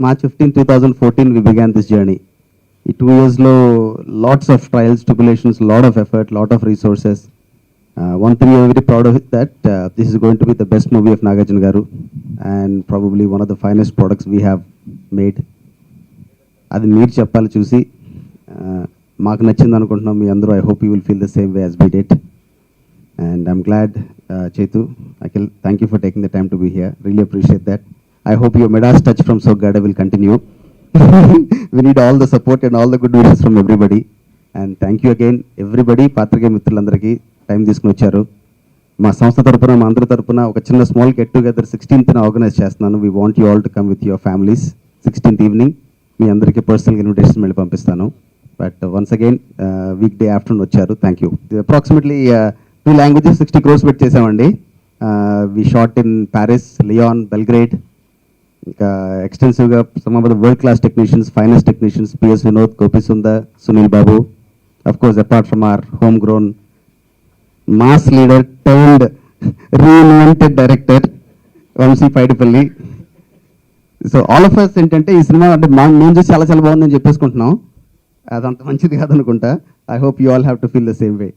March fifteen two thousand fourteen we began this journey ఈ two ఇయర్స్లో lots of trials tribulations lot of effort lot of resources one thing you very proud of that this is going to be the best movie of Nagarjuna garu and probably one of the finest products we have made అది మీరు చెప్పాలి చూసి మాకు నచ్చింది అనుకుంటున్నాం మీ అందరూ. I hope you will feel the same way as we did and I'm glad Chaitu Akhil thank you for taking the time to be here really appreciate that I hope your Midas touch from so God will continue we need all the support and all the good wishes from everybody and thank you again everybody పాత్రికే మిత్రులందరికీ. Time తీసుకుని వచ్చారు మా సంస్థ తరపున మా అందరి తరపున ఒక చిన్న స్మాల్ గెట్ టుగెదర్ సిక్స్టీన్త్న ఆర్గనైజ్ చేస్తున్నాను. We want you all to come with your families sixteenth evening మీ అందరికీ పర్సనల్ ఇన్విటేషన్ మళ్ళీ పంపిస్తాను. But once again week day afternoon వచ్చారు. Thank you approximately two languages sixty crores పెట్టి చేసామండి we shot in Paris Lyon Belgrade ఇంకా ఎక్స్టెన్సివ్గా some of the world class technicians finest technicians P S Vinod Gopi Sundar Sunil Babu of course apart from R home grown mass leader turned reinvented director Vamshi Paidipally so all of us ఏంటంటే ఈ cinema అంటే మా మేము చూసి చాలా చాలా బాగుందని చెప్పేసుకుంటున్నాం. అదంత మంచిది కాదనుకుంటా. I hope you all have to feel the same way